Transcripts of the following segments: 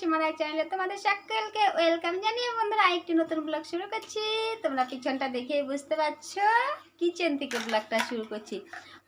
সীমারায় চ্যানেলে তোমাদের সকলকে ওয়েলকাম জানিয়ে বন্ধুরা আরেকটি নতুন ব্লগ শুরু করছি। তোমরা পিছনটা দেখেই বুঝতে পারছ কিচেন থেকে ব্লগটা শুরু করছি।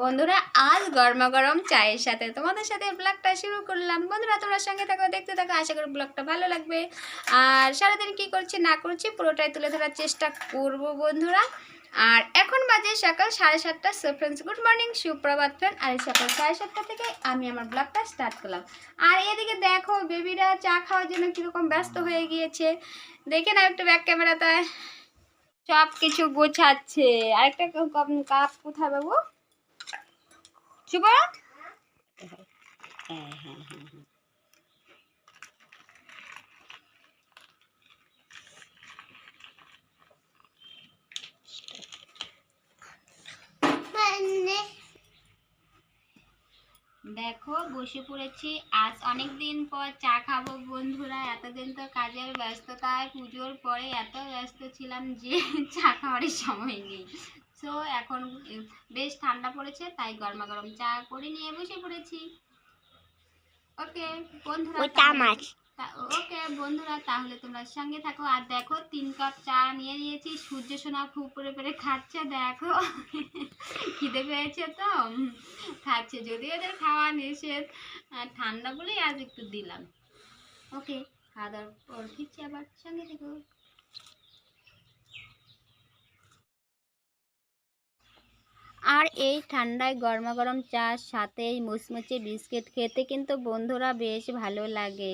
বন্ধুরা, আজ গরমা গরম চায়ের সাথে তোমাদের সাথে ব্লগটা শুরু করলাম। বন্ধুরা, তোমরা সঙ্গে থাকো, দেখতে থাকো, আশা করি ব্লগটা ভালো লাগবে। আর সারাদিন কি করছি, না করছি, পুরোটাই তুলে ধরার চেষ্টা করব বন্ধুরা। আর এখন বাজে সকাল সাড়ে সাতটা। সো ফ্রেন্ডস গুড মর্নিং সুপ্রভাত ফ্রেন্ড আর সকাল সাড়ে সাতটা থেকে আমি আমার ব্লগটা স্টার্ট করলাম। আর এদিকে দেখো বেবিরা চা খাওয়ার জন্য কীরকম ব্যস্ত হয়ে গিয়েছে। দেখে না একটু ব্যাক ক্যামেরাতে সব কিছু গোছাচ্ছে। আরেকটা কাপ- কোথায় বাবু? শুভ? দেখো বসে পড়েছি। আজ অনেক দিন পর চা খাব বন্ধুরা। এতদিন তো কাজের ব্যস্ততায় পুজোর পরে এত ব্যস্ত ছিলাম যে চা খাওয়ারই সময় নেই। সো এখন বেশ ঠান্ডা পড়েছে তাই গরমা গরম চা করে নিয়ে বসে পড়েছি। ওকে বন্ধুরা ওকে বন্ধুরা, তাহলে তোমরা সঙ্গে থাকো। আর দেখো, তিন কাপ চা নিয়ে নিয়েছি। সূর্য সোনা খুব করে পরে খাচ্ছে, দেখো। খিদে পেয়েছে তো খাচ্ছে। যদি ওদের খাওয়া নিষেধ ঠান্ডা বলেই আজ একটু দিলাম। ওকে, খাওয়া দাওয়ার পর ফিরছি আবার। সঙ্গে থেকো। আর এই ঠান্ডায় গরমা গরম চার সাথে মুচমুচে বিস্কিট খেতে কিন্তু বন্ধুরা বেশ ভালো লাগে।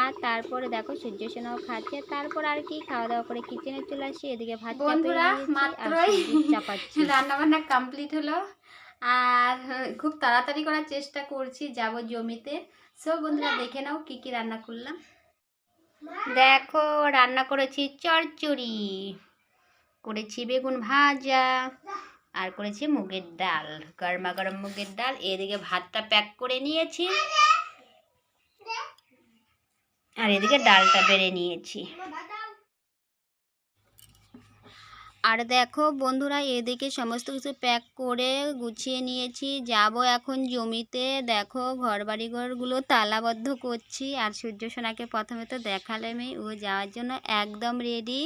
আর তারপরে দেখো সূর্য সেনাও খাচ্ছে। তারপর আর কি খাওয়া দাওয়া করে কিচেনে চলে আসি এদিকে ভাত বন্ধুরা, মাত্রই চাপাচ্ছি। রান্না বান্না কমপ্লিট হলো। আর খুব তাড়াতাড়ি করার চেষ্টা করছি যাব জমিতে। সো বন্ধুরা দেখে নাও কি কি রান্না করলাম। দেখো রান্না করেছি চচ্চড়ি করেছি বেগুন ভাজা আর করেছি মুগের ডাল, গরমা গরম মুগের ডাল। এদিকে ভাতটা প্যাক করে নিয়েছি। আর এদিকে ডালটা বেড়ে নিয়েছি। আর দেখো বন্ধুরা এদিকে সমস্ত কিছু প্যাক করে গুছিয়ে নিয়েছি। যাব এখন জমিতে। দেখো ঘর বাড়ি ঘরগুলো তালাবদ্ধ করছি। আর সূর্য সোনাকে প্রথমে তো দেখালামই ও যাওয়ার জন্য একদম রেডি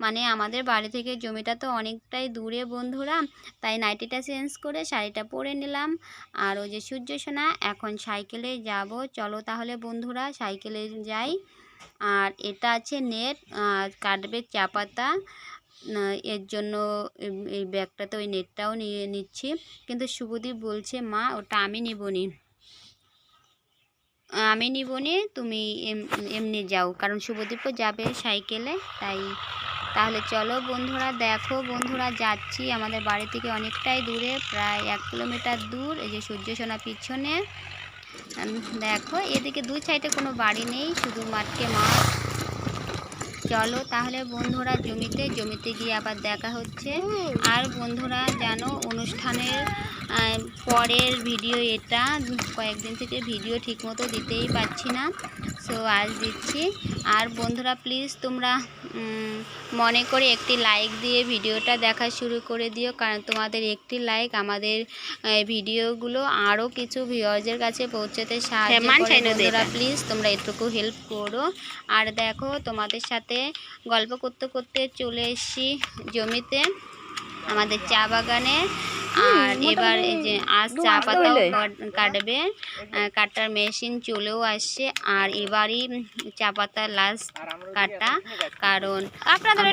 মানে আমাদের বাড়ি থেকে জমিটা তো অনেকটাই দূরে বন্ধুরা তাই নাইটিটা চেঞ্জ করে শাড়িটা পরে নিলাম। আর ওই যে সূর্য সোনা এখন সাইকেলে যাব। চলো তাহলে বন্ধুরা সাইকেলে যাই। আর এটা আছে নেট আর কাটবে চা পাতা। না, এর জন্য এই ব্যাগটাতে ওই নেটটাও নিয়ে নিচ্ছি। কিন্তু শুভদীপ বলছে, মা, ওটা আমি নিবনি। আমি নিবনি, তুমি এম- এমনি যাও। কারণ শুভদীপও যাবে সাইকেলে, তাই তাহলে চলো বন্ধুরা, দেখো বন্ধুরা, যাচ্ছি। আমাদের বাড়ি থেকে অনেকটাই দূরে, প্রায় এক কিলোমিটার দূর, এই যে সূর্য সোনা পিছনে। দেখো, এদিকে দুই সাইডে কোনো বাড়ি নেই, শুধু মাঠকে মাঠ। চলো তাহলে বন্ধুরা জমিতে জমিতে গিয়ে আবার দেখা হচ্ছে। আর বন্ধুরা জানো অনুষ্ঠানের পরের ভিডিও এটা কয়েকদিন থেকে ভিডিও ঠিকমতো দিতেই পারছি না সো আজ দিচ্ছি। আর বন্ধুরা প্লিজ তোমরা মনে করে একটি লাইক দিয়ে ভিডিওটা দেখা শুরু করে দিও কারণ তোমাদের একটি লাইক আমাদের ভিডিওগুলো আরও কিছু ভিউয়ার্সের কাছে পৌঁছাতে সাহায্য হ্যাঁ, করে। বন্ধুরা প্লিজ তোমরা এটুকু হেল্প করো। আর দেখো তোমাদের সাথে গল্প করতে করতে চলে এসেছি জমিতে। আমাদের চা বাগানে। আর এবার এই যে আজ চা পাতাও কাটবে। কাটার মেশিন চলেও আসছে। আর এবারই চা পাতা লাস্ট কাটা। কারণ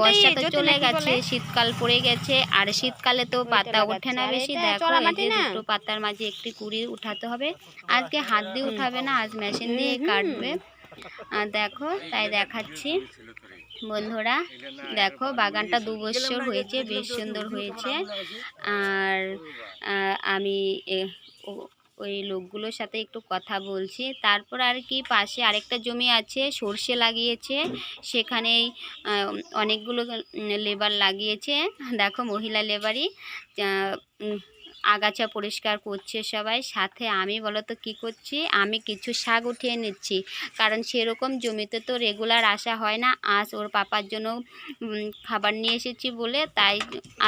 বর্ষা তো চলে গেছে শীতকাল পড়ে গেছে। আর শীতকালে তো পাতা ওঠে না বেশি। দেখো এই যে দুটো পাতার মাঝে একটি কুড়ি উঠাতে হবে। আজকে হাত দিয়ে উঠাবে না আজ মেশিন দিয়ে কাটবে। দেখো তাই দেখাচ্ছি। বন্ধুরা, দেখো বাগানটা দু বছর হয়েছে, বেশ সুন্দর হয়েছে। আর আমি ওই লোকগুলোর সাথে একটু কথা বলছি। তারপর আর কি পাশে আরেকটা জমি আছে, সর্ষে লাগিয়েছে। সেখানেই অনেকগুলো লেবার লাগিয়েছে। দেখো মহিলা লেবারই আগাছা পরিষ্কার করছে সবাই। সাথে আমি বলো তো কী করছি? আমি কিছু শাক উঠিয়ে নিচ্ছি। কারণ সেরকম জমিতে তো রেগুলার আসা হয় না। আজ ওর পাপার জন্য খাবার নিয়ে এসেছি বলে তাই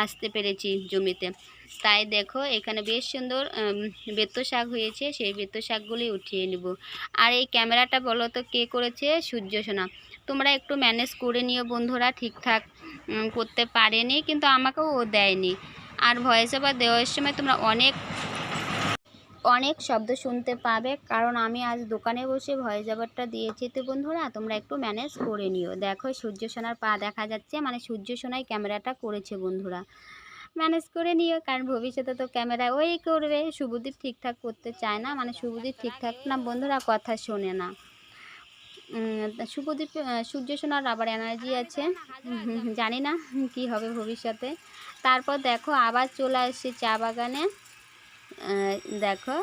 আসতে পেরেছি জমিতে। তাই দেখো, এখানে বেশ সুন্দর বেত শাক হয়েছে। সেই বেতো শাকগুলি উঠিয়ে নিব। আর এই ক্যামেরাটা বলো তো কে করেছে? সূর্য সোনা। তোমরা একটু ম্যানেজ করে নিও বন্ধুরা। ঠিকঠাক করতে পারেনি, কিন্তু আমাকেও ও দেয়নি। আর ভয়েস ওভার দেওয়ার সময় তোমরা অনেক অনেক শব্দ শুনতে পাবে। কারণ আমি আজ দোকানে বসে ভয়েস ওভারটা দিয়েছি। তো বন্ধুরা, তোমরা একটু ম্যানেজ করে নিও। দেখো, সূর্য সোনার পা দেখা যাচ্ছে। মানে সূর্য সোনাই ক্যামেরাটা করেছে বন্ধুরা। ম্যানেজ করে নিও, কারণ ভবিষ্যতে তো ক্যামেরা ওই করবে। শুভদীপ ঠিকঠাক করতে চায় না। মানে শুভদীপ ঠিকঠাক না, বন্ধুরা, কথা শোনে না। শুভদীপ সূর্য সোনার আবার এনার্জি আছে। জানি না কি হবে ভবিষ্যতে। তারপর দেখো আবার চলে আসছে চা বাগানে। দেখো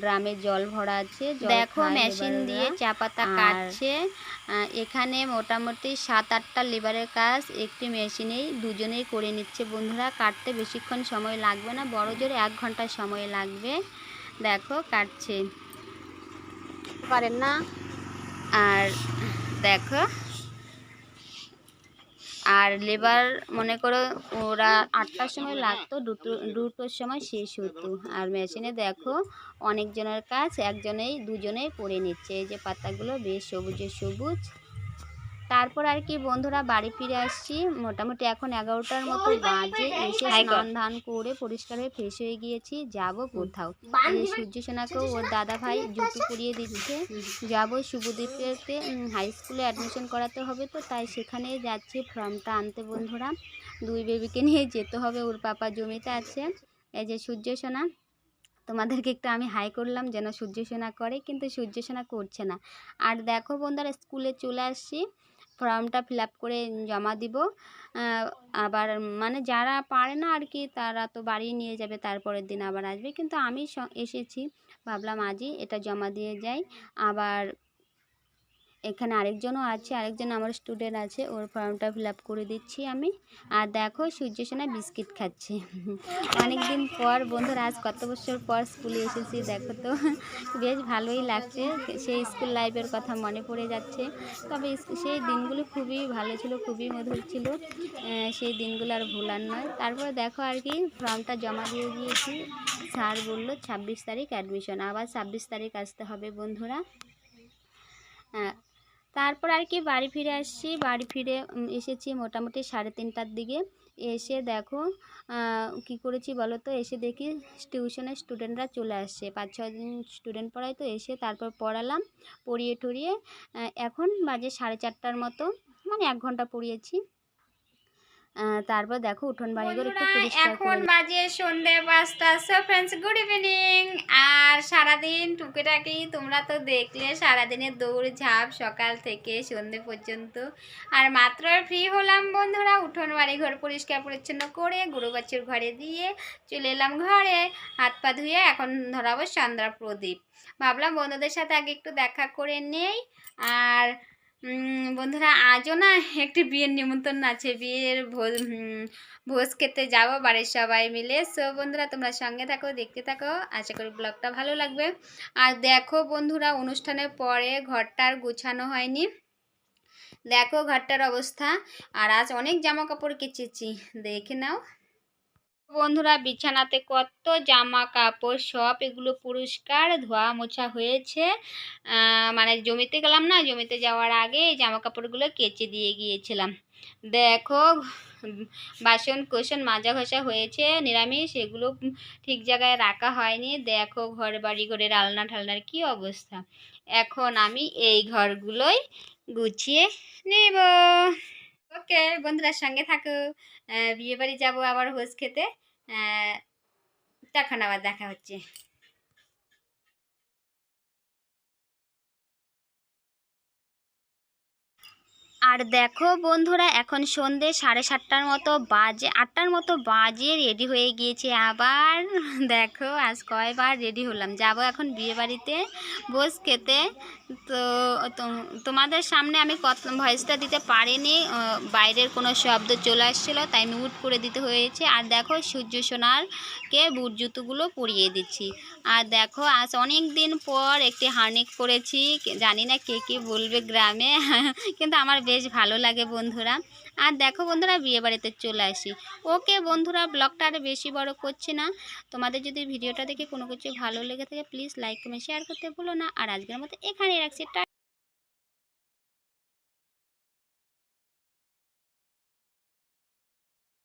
ড্রামে জল ভরা আছে দেখো মেশিন দিয়ে চা পাতা কাটছে। এখানে মোটামুটি সাত আটটা লেবারের কাজ একটি মেশিনেই দুজনেই করে নিচ্ছে। বন্ধুরা কাটতে বেশিক্ষণ সময় লাগবে না বড় জোরে এক ঘণ্টা সময় লাগবে। দেখো কাটছে। পারেন না। আর দেখো, আর লেবার মনে করো ওরা আটটার সময় লাগতো, দুটো, দুটোর সময় শেষ হতো। আর মেশিনে দেখো অনেকজনের কাজ, একজনেই, দুজনেই পড়ে নিচ্ছে। এই যে পাতাগুলো বেশ সবুজে সবুজ। তারপর আর কি বন্ধুরা বাড়ি ফিরে আসছি। মোটামুটি এখন এগারোটার মতো বাজে। এসে স্নান ধান করে পরিষ্কার হয়ে ফ্রেশ হয়ে গিয়েছি। যাব কোথাও। এই সূর্য সোনাকেও ওর দাদা ভাই জুতো পরিয়ে দিচ্ছে। যাব শুভদীপেতে। হাই স্কুলে অ্যাডমিশন করাতে হবে তো তাই সেখানে যাচ্ছি ফর্মটা আনতে বন্ধুরা। দুই বেবিকে নিয়ে যেতে হবে ওর পাপা জমিতে আছে। এই যে সূর্য সোনা তোমাদেরকে একটু আমি হাই করলাম যেন সূর্য সোনা করে কিন্তু সূর্য সোনা করছে না। আর দেখো বন্ধুরা স্কুলে চলে আসছি। ফর্মটা ফিল করে জমা দিব। আবার মানে যারা পারে না আর কি, তারা তো বাড়ি নিয়ে যাবে, তারপরের দিন আবার আসবে। কিন্তু আমি এসেছি, ভাবলাম আজই এটা জমা দিয়ে যাই। আবার এখানে আরেকজনও আছে, আরেকজন আমার স্টুডেন্ট আছে, ওর ফর্মটা ফিল করে দিচ্ছি আমি। আর দেখো, সূর্য সোনা বিস্কিট খাচ্ছে। অনেক দিন পর, বন্ধুরা, আজ কত বছর পর স্কুলে এসেছি, দেখো তো। বেশ ভালোই লাগছে। সেই স্কুল লাইফের কথা মনে পড়ে যাচ্ছে। তবে সেই দিনগুলো খুবই ভালো ছিল, খুবই মধুর ছিল। সেই দিনগুলো আর ভোলার নয়। তারপরে দেখো আর কি ফর্মটা জমা দিয়ে দিয়েছি। স্যার বলল, ছাব্বিশ তারিখ অ্যাডমিশন আবার ছাব্বিশ তারিখ আসতে হবে, বন্ধুরা। তারপর আর কি বাড়ি ফিরে আসছি। বাড়ি ফিরে এসেছি মোটামুটি সাড়ে তিনটার দিকে। এসে দেখো কি করেছি বলো তো? এসে দেখি টিউশনের স্টুডেন্টরা চলে আসছে। পাঁচ ছজন স্টুডেন্ট পড়াই তো এসে তারপর পড়ালাম, পড়িয়ে টড়িয়ে এখন বাজে সাড়ে চারটার মতো। মানে এক ঘণ্টা পড়িয়েছি। তারপর দেখো উঠোন বাড়িঘর একটু বন্ধুরা, পরিষ্কার এখন করে বাজে সন্ধে পাঁচটা। সো ফ্রেন্ডস গুড ইভিনিং আর সারাদিন টুকিটাকি তোমরা তো দেখলে সারাদিনের দৌড় ঝাঁপ সকাল থেকে সন্ধে পর্যন্ত। আর মাত্র ফ্রি হলাম বন্ধুরা উঠোন বাড়ি ঘর পরিষ্কার পরিচ্ছন্ন করে গরু বাছুর ঘরে দিয়ে চলে এলাম ঘরে। হাত পা ধুয়ে এখন ধরাবো সন্ধ্যা প্রদীপ। ভাবলাম বন্ধুদের সাথে আগে একটু দেখা করে নেই। আর বন্ধুরা, আজও না একটি বিয়ের নিমন্ত্রণ আছে। বিয়ের ভোজ ভোজ খেতে যাব বাড়ির সবাই মিলে। সো বন্ধুরা, তোমরা সঙ্গে থাকো, দেখতে থাকো। আশা করি ব্লগটা ভালো লাগবে। আর দেখো বন্ধুরা, অনুষ্ঠানের পরে ঘরটা আর গুছানো হয়নি। দেখো ঘরটার অবস্থা। আর আজ অনেক জামা কাপড় কেচেছি। দেখে নাও। বন্ধুরা, বিছানাতে কত জামা কাপড় সব এগুলো পরিষ্কার ধোয়া মোছা হয়েছে। মানে জমিতে গেলাম না, জমিতে যাওয়ার আগে এই জামা কাপড়গুলো কেচে দিয়ে গিয়েছিলাম। দেখো বাসন কোসন মাজা ঘষা হয়েছে, নিরামিষ, এগুলো ঠিক জায়গায় রাখা হয়নি। দেখো, ঘর বাড়ি ঘরের আলনা ঠালনার কি অবস্থা। এখন আমি এই ঘরগুলোই গুছিয়ে নেব। ওকে বন্ধুরা সঙ্গে থাকো বিয়ে বাড়ি যাব আবার হোস খেতে। তখন আবার দেখা হচ্ছে। আর দেখো বন্ধুরা, এখন সন্ধে সাড়ে সাতটার মতো বাজে, আটটার মতো বাজে রেডি হয়ে গিয়েছে আবার। দেখো, আজ কয়বার রেডি হলাম। যাব এখন বিয়ে বাড়িতে, বস খেতে। তো তো- তোমাদের সামনে আমি কত ভয়েসটা দিতে পারিনি বাইরের কোনো শব্দ চলে আসছিল, তাই মিউট করে দিতে হয়েছে। আর দেখো, সূর্য সোনারকে বুট জুতোগুলো পরিয়ে দিচ্ছি। আর দেখো, আজ অনেক দিন পর একটি হার্নিক করেছি, জানি না কে কে বলবে গ্রামে। কিন্তু আমার বেশ ভালো লাগে বন্ধুরা। আর দেখো বন্ধুরা বিয়ে বাড়িতে চলে আসি। ওকে বন্ধুরা, ব্লগটা আর বেশি বড় করছি না। তোমাদের যদি ভিডিওটা দেখে কোনো কিছু ভালো লেগে থাকে প্লিজ লাইক কমেন্ট শেয়ার করতে ভুলো না। আর আজকের মতো এখানেই রাখছি।